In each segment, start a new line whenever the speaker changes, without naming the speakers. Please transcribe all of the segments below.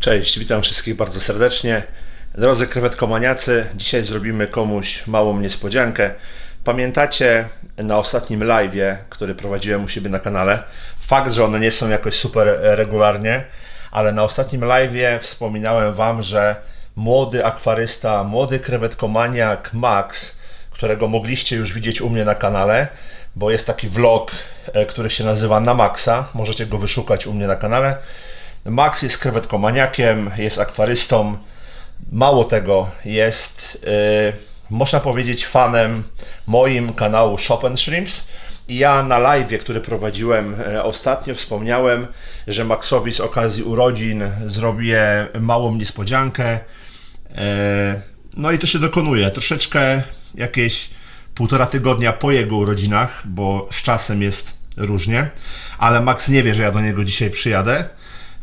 Cześć, witam wszystkich bardzo serdecznie. Drodzy krewetkomaniacy, dzisiaj zrobimy komuś małą niespodziankę. Pamiętacie na ostatnim live'ie, który prowadziłem u siebie na kanale, fakt, że one nie są jakoś super regularnie, ale na ostatnim live'ie wspominałem Wam, że młody akwarysta, młody krewetkomaniak Max, którego mogliście już widzieć u mnie na kanale, bo jest taki vlog, e, który się nazywa Na Maxa, możecie go wyszukać u mnie na kanale. Max jest krewetkomaniakiem, jest akwarystą. Mało tego, jest, yy, można powiedzieć, fanem moim kanału Shop and Shrimps. I ja na live, który prowadziłem e, ostatnio, wspomniałem, że Maxowi z okazji urodzin zrobię małą niespodziankę. E, No i to się dokonuje. Troszeczkę jakieś półtora tygodnia po jego urodzinach, bo z czasem jest różnie, ale Max nie wie, że ja do niego dzisiaj przyjadę.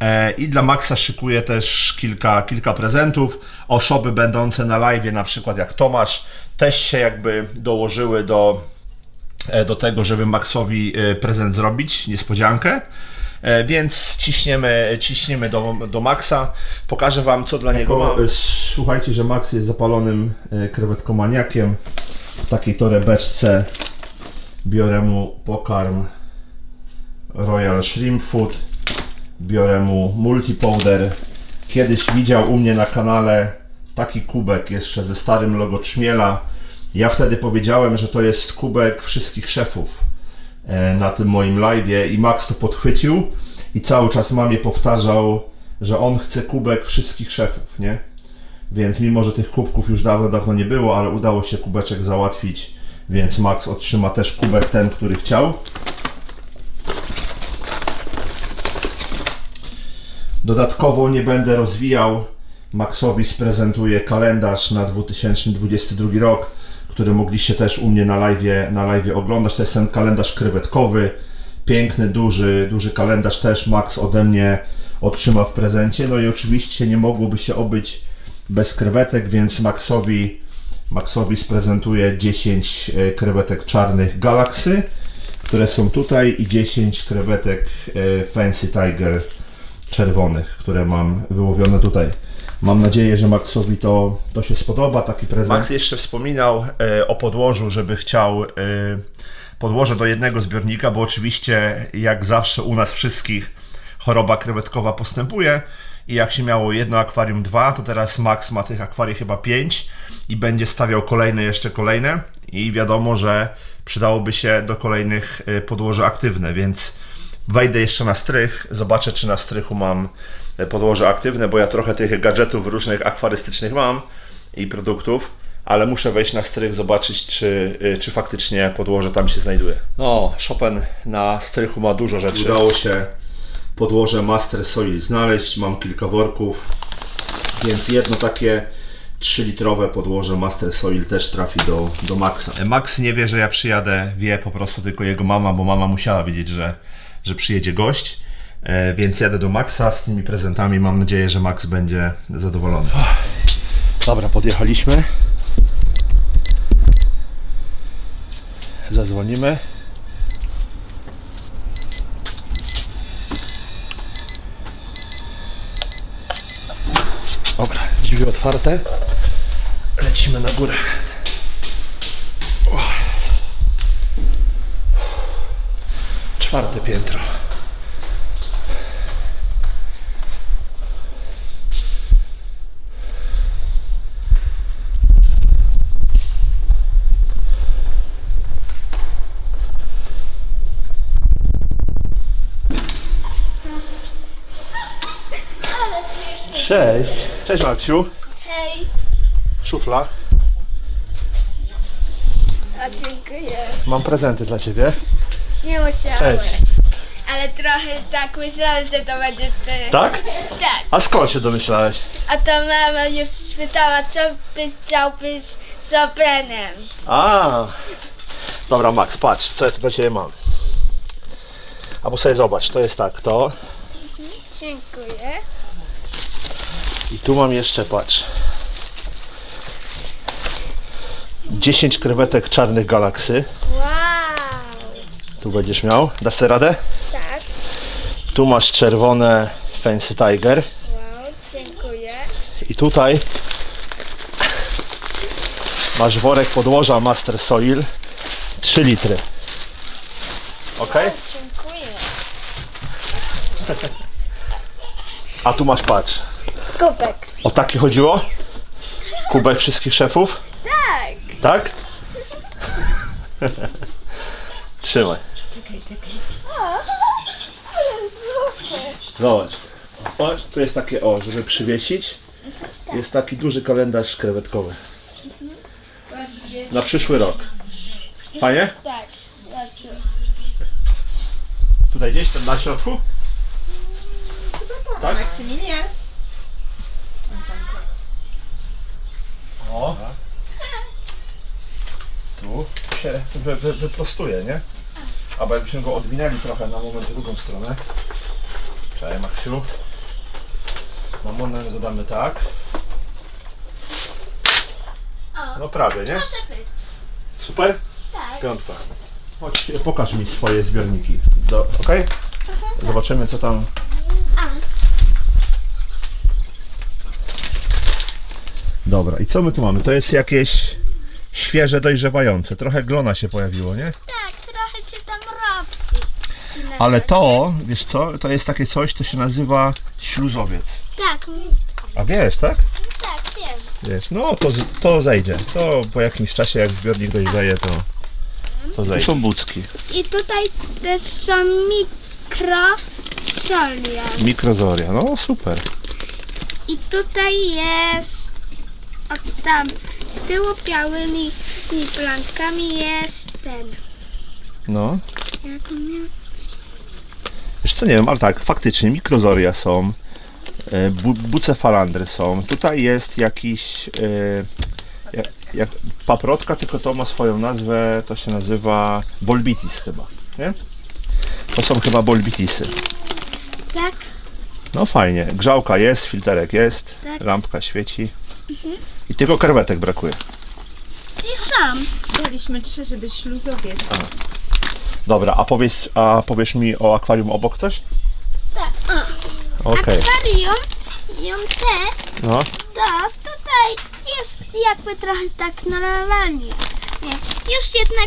E, I dla Maxa szykuję też kilka, kilka prezentów. Osoby będące na live, na przykład jak Tomasz, też się jakby dołożyły do, e, do tego, żeby Maxowi e, prezent zrobić, niespodziankę. Więc ciśniemy, ciśniemy do, do Maxa. Pokażę Wam, co dla niego mam. Słuchajcie, że Max jest zapalonym krewetkomaniakiem. W takiej torebeczce biorę mu pokarm Royal Shrimp Food. Biorę mu multipowder. Kiedyś widział u mnie na kanale taki kubek jeszcze ze starym logo Trzmiela. Ja wtedy powiedziałem, że to jest kubek wszystkich szefów e, na tym moim live'ie i Max to podchwycił i cały czas mamie powtarzał, że on chce kubek wszystkich szefów, nie? Więc mimo, że tych kubków już dawno, dawno nie było, ale udało się kubeczek załatwić, więc Max otrzyma też kubek ten, który chciał. Dodatkowo nie będę rozwijał. Maxowi sprezentuję kalendarz na 2022 rok, który mogliście też u mnie na live, na live oglądać. To jest ten kalendarz krewetkowy. Piękny, duży, duży kalendarz też Max ode mnie otrzyma w prezencie. No i oczywiście nie mogłoby się obyć bez krewetek, więc Maxowi, Maxowi sprezentuję 10 e, krewetek czarnych Galaxy, które są tutaj i 10 krewetek e, Fancy Tiger czerwonych, które mam wyłowione tutaj. Mam nadzieję, że Maxowi to, to się spodoba, taki prezent. Max jeszcze wspominał e, o podłożu, żeby chciał e, podłoże do jednego zbiornika, bo oczywiście jak zawsze u nas wszystkich choroba krewetkowa postępuje i jak się miało jedno akwarium dwa, to teraz Max ma tych akwarii chyba pięć i będzie stawiał kolejne, jeszcze kolejne i wiadomo, że przydałoby się do kolejnych e, podłoże aktywne, więc wejdę jeszcze na strych, zobaczę czy na strychu mam e, podłoże aktywne, bo ja trochę tych gadżetów różnych akwarystycznych mam i produktów, ale muszę wejść na strych, zobaczyć czy, y, czy faktycznie podłoże tam się znajduje. No, Chopin na strychu ma dużo rzeczy. Udało się podłoże Master Soil znaleźć, mam kilka worków, więc jedno takie 3-litrowe podłoże Master Soil też trafi do, do Maxa. Max nie wie, że ja przyjadę, wie po prostu tylko jego mama, bo mama musiała wiedzieć, że, że przyjedzie gość. E, Więc jadę do Maxa z tymi prezentami. Mam nadzieję, że Max będzie zadowolony. Dobra, podjechaliśmy. Zadzwonimy. Dobra, drzwi otwarte. Lecimy na górę. Czwarte piętro. Cześć. Cześć Maksiu.
Hej.
Szufla.
A dziękuję.
Mam prezenty dla Ciebie.
Nie musiałeś.
Cześć.
Ale trochę tak myślałem, że to będzie ty.
Tak?
Tak.
A skąd się domyślałeś?
A to mama już spytała, co byś chciał być soprenem.
A. Dobra, Max, patrz, co ja tu dla Ciebie mam. Albo sobie zobacz, to jest tak, to.
Dziękuję.
I tu mam jeszcze, patrz. 10 krewetek czarnych galaksy.
Wow.
Tu będziesz miał. Dasz sobie radę?
Tak.
Tu masz czerwone Fancy Tiger.
Wow.
I tutaj masz worek podłoża Master Soil 3 litry. Ok?
Dziękuję.
A tu masz patrz.
Kubek.
O taki chodziło? Kubek wszystkich szefów?
Tak.
Tak? Trzymaj.
Ale super.
Zobacz. O, tu jest takie o, żeby przywiesić. Jest taki duży kalendarz krewetkowy. Na przyszły rok. Fajnie?
Tak. Bardzo.
Tutaj gdzieś tam na środku? Tak?
Maksymilian.
O. Tu się wy, wy, wyprostuje, nie? Albo jakbyśmy go odwinęli trochę na moment w drugą stronę. Cześć Maksiu. Na moment dodamy tak.
O.
No prawie, nie?
Może być.
Super?
Tak.
Piątka. Chodź, pokaż mi swoje zbiorniki. Do, ok? Zobaczymy co tam.
A.
Dobra, i co my tu mamy? To jest jakieś świeże, dojrzewające. Trochę glona się pojawiło, nie?
Tak, trochę się tam robi. Na
Ale to, wiesz co, to jest takie coś, to się nazywa śluzowiec.
Tak, m-
A wiesz, tak?
tak, wiem.
Wiesz, no to, z- to zejdzie. To po jakimś czasie, jak zbiornik dojrzeje, to, to zejdzie. Tu są bucki.
I tutaj też są mikrosolia.
Mikrozoria, no super.
I tutaj jest o tam z tyłu białymi plankami jest ten.
No.
Jak on miał?
Wiesz co, nie wiem, ale tak, faktycznie mikrozoria są, e, bu, bucefalandry są. Tutaj jest jakiś, e, jak, jak paprotka, tylko to ma swoją nazwę, to się nazywa bolbitis chyba, nie? To są chyba bolbitisy.
Tak,
No fajnie, grzałka jest, filterek jest,
Tak.
lampka świeci i tylko krewetek brakuje.
i są.
Daliśmy trzy, żeby śluzowiec.
Dobra, a powiedz, a powiesz mi o akwarium obok coś?
Tak.
Okej,
Akwarium ją te,
no.
to tutaj jest jakby trochę tak normalnie. Nie. Już jedna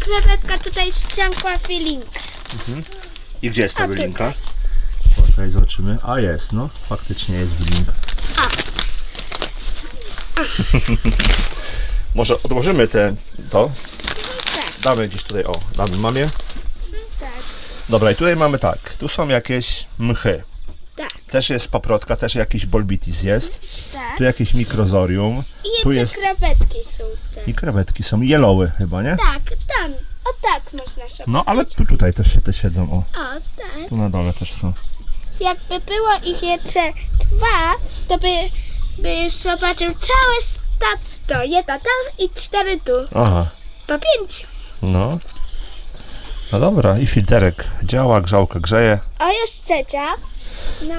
krewetka tutaj ściągła feeling.
I gdzie jest ta
A,
wylinka? Poczekaj, zobaczymy. A jest, no. Faktycznie jest wylinka. Może odłożymy te, to. Damy gdzieś tutaj, o, damy mamie.
Tak,
Dobra, i tutaj mamy tak. Tu są jakieś mchy.
tak,
Też jest paprotka, też jakiś bolbitis jest.
tak.
Tu jakieś mikrozorium.
I
Tu
jeszcze
jest
krewetki są te.
i krewetki są. Jeloły chyba, nie?
Tak, tam. O tak można sobie.
No, ale tu, tutaj też się te siedzą, o.
O, tak.
Tu na dole też są.
Jakby było ich jeszcze dwa, to by, by zobaczył całe stato. Jedna tam i cztery tu.
Aha,
Po pięć.
No. No dobra, i filterek działa, grzałka grzeje.
O, już trzecia. No,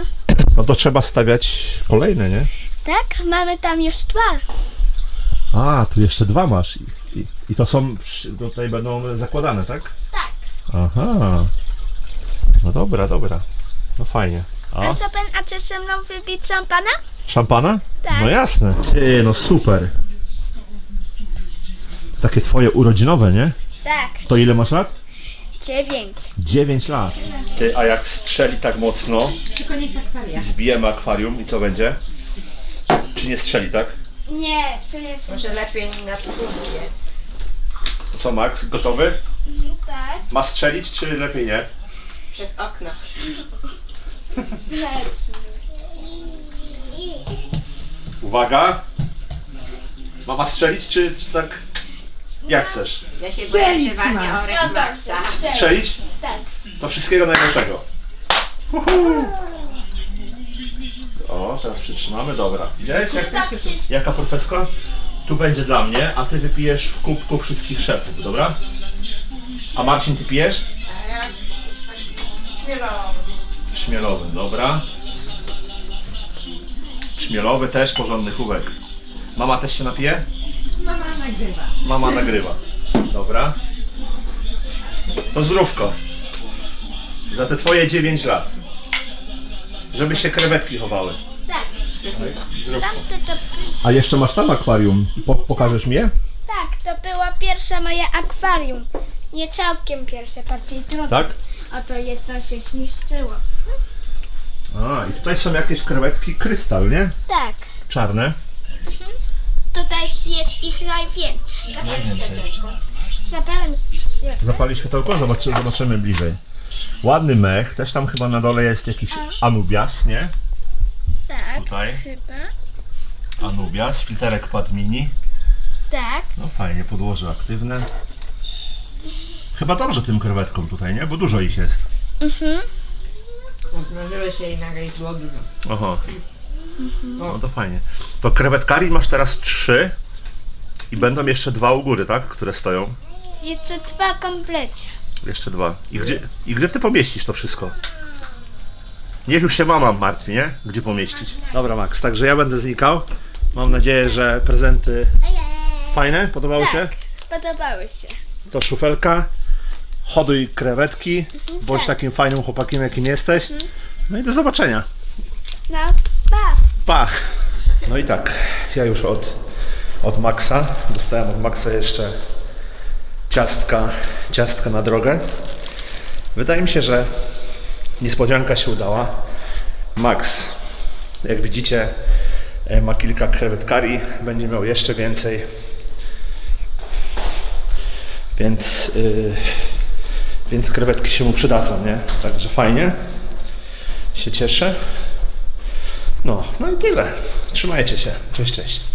No to trzeba stawiać kolejne, nie?
tak, mamy tam już dwa.
A, tu jeszcze dwa masz. I, i, i to są, przy- tutaj będą zakładane, tak?
Tak.
Aha. No dobra, dobra. No fajnie. A?
A co pan, a czy ze mną wybić szampana?
Szampana?
Tak.
No jasne. Ty, no super. Takie twoje urodzinowe, nie?
Tak.
To ile masz lat?
Dziewięć.
9 lat. Ty, a jak strzeli tak mocno,
Tylko nie w
zbijemy akwarium i co będzie? Czy nie strzeli, tak?
Nie, to jest.
Może lepiej na próbie.
To co, Max, gotowy?
Tak.
Ma strzelić, czy lepiej nie?
Przez okno.
Uwaga! Mama strzelić, czy, czy tak? Jak chcesz?
Ja się boję przeważnie o
No tak,
Maxa.
Strzelić?
Tak.
To wszystkiego najlepszego. Uhu. O, teraz przytrzymamy, dobra. Widziałeś jak, jaka profeska? Tu będzie dla mnie, a ty wypijesz w kubku wszystkich szefów, dobra? A Marcin, ty pijesz? Śmielowy, dobra. Śmielowy też porządny kubek. Mama też się napije?
Mama nagrywa.
Mama nagrywa. Dobra. To zdrówko. Za te twoje 9 lat. Żeby się krewetki chowały.
Tak. Tamte to...
A jeszcze masz tam akwarium. Po, pokażesz mi je?
Tak, to była pierwsza moja akwarium. Nie całkiem pierwsze, bardziej drugie.
Tak?
A to jedno się zniszczyło.
A, i tutaj są jakieś krewetki krystal, nie?
Tak,
Czarne.
Tutaj jest ich najwięcej. Zapalem światło.
Zapali światełko? Zobaczy, zobaczymy bliżej. Ładny mech. Też tam chyba na dole jest jakiś Anubias, nie?
Tak,
Tutaj.
chyba.
Anubias, filterek pod mini.
Tak.
No fajnie, podłoże aktywne. Chyba dobrze tym krewetkom tutaj, nie? Bo dużo ich jest.
Zmarzyły się i nagle ich było dużo.
Aha. No to fajnie. To krewetkari masz teraz trzy i będą jeszcze dwa u góry, tak? Które stoją.
Jeszcze dwa komplecie.
Jeszcze dwa. I gdzie, I gdzie ty pomieścisz to wszystko? Niech już się mama martwi, nie? Gdzie pomieścić. Dobra, Max, także ja będę znikał. Mam nadzieję, że prezenty fajne, podobały się?
Podobały się.
To szufelka. Hoduj krewetki. Bądź takim fajnym chłopakiem, jakim jesteś. No i do zobaczenia.
No,
pa. No i tak, ja już od, od Maxa dostałem od Maxa jeszcze ciastka, ciastka na drogę. Wydaje mi się, że niespodzianka się udała. Max, jak widzicie, e, ma kilka krewetkari, będzie miał jeszcze więcej. Więc, yy, więc krewetki się mu przydadzą, nie? Także fajnie. Się cieszę. No, no i tyle. Trzymajcie się. Cześć, cześć.